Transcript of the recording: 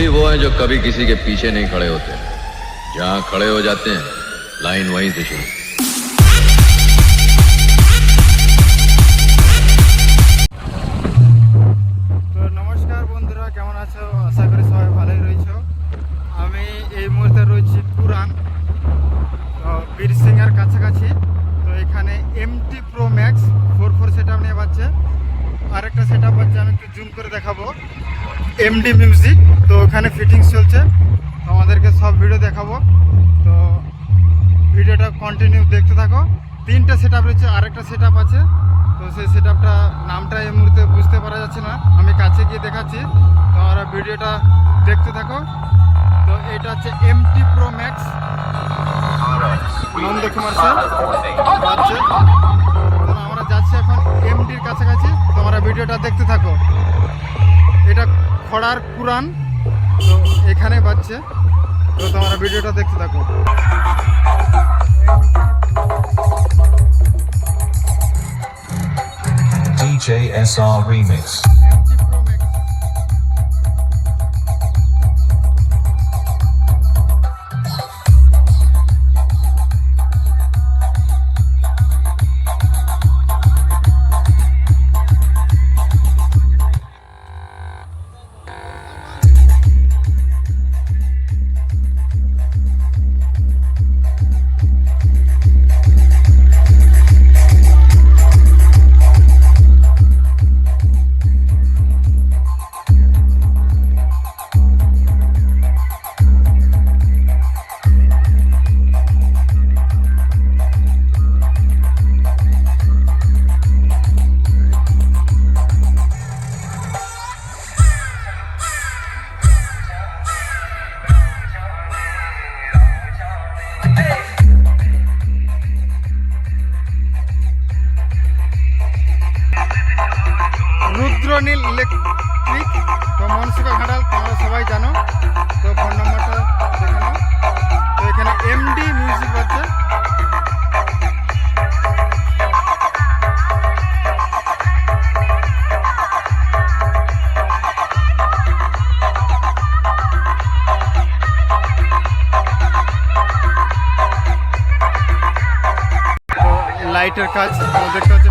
ही वो हैं जो कभी किसी के पीछे नहीं खड़े होते जहां खड़े हो जाते हैं लाइन वहीं से शुरू তো নমস্কার বন্ধুরা কেমন আছো আশা করি সবাই ভালোই রয়েছো আমি এই মুহূর্তে রয়েছি পুরান তো বীর সিংয়ের কাছাকাছি তো এখানে MT pro max four four set up নিয়ে পাচ্ছে আরেকটা সেট আপ আছে, আমি একটু জুম করে দেখাবো। এমডি মিউজিক তো ওখানে ফিটিংস চলছে। আমাদেরকে সব ভিডিও দেখাবো। তো ভিডিওটা কন্টিনিউ দেখতে থাকো। তিনটে সেট আপ রয়েছে, আরেকটা সেট আপ আছে। তো সেই সেট আপটা নামটা এই মুহূর্তে বুঝতে পারা যাচ্ছে না। আমি কাছে গিয়ে দেখাচ্ছি। তো আমরা ভিডিওটা দেখতে থাকো। তো এটা হচ্ছে MT pro max Nandakumar sir. যাচ্ছে তো আমরা যাচ্ছি এখন এমডির কাছাকাছি। ভিডিওটা দেখতে থাকো। এটা খড়ার কুরান তো এখানে বাচ্চে তো তোমরা ভিডিওটা দেখতে থাকো। DJ SR Remix. Rudranil electric তো মনসুকা ঘাটাল, তোমরা সবাই জানো। তো ফোন নম্বরটা দেখে নাও তো এখানে এমডি মিউজিক তো লাইটের কাজ দেখতে হচ্ছে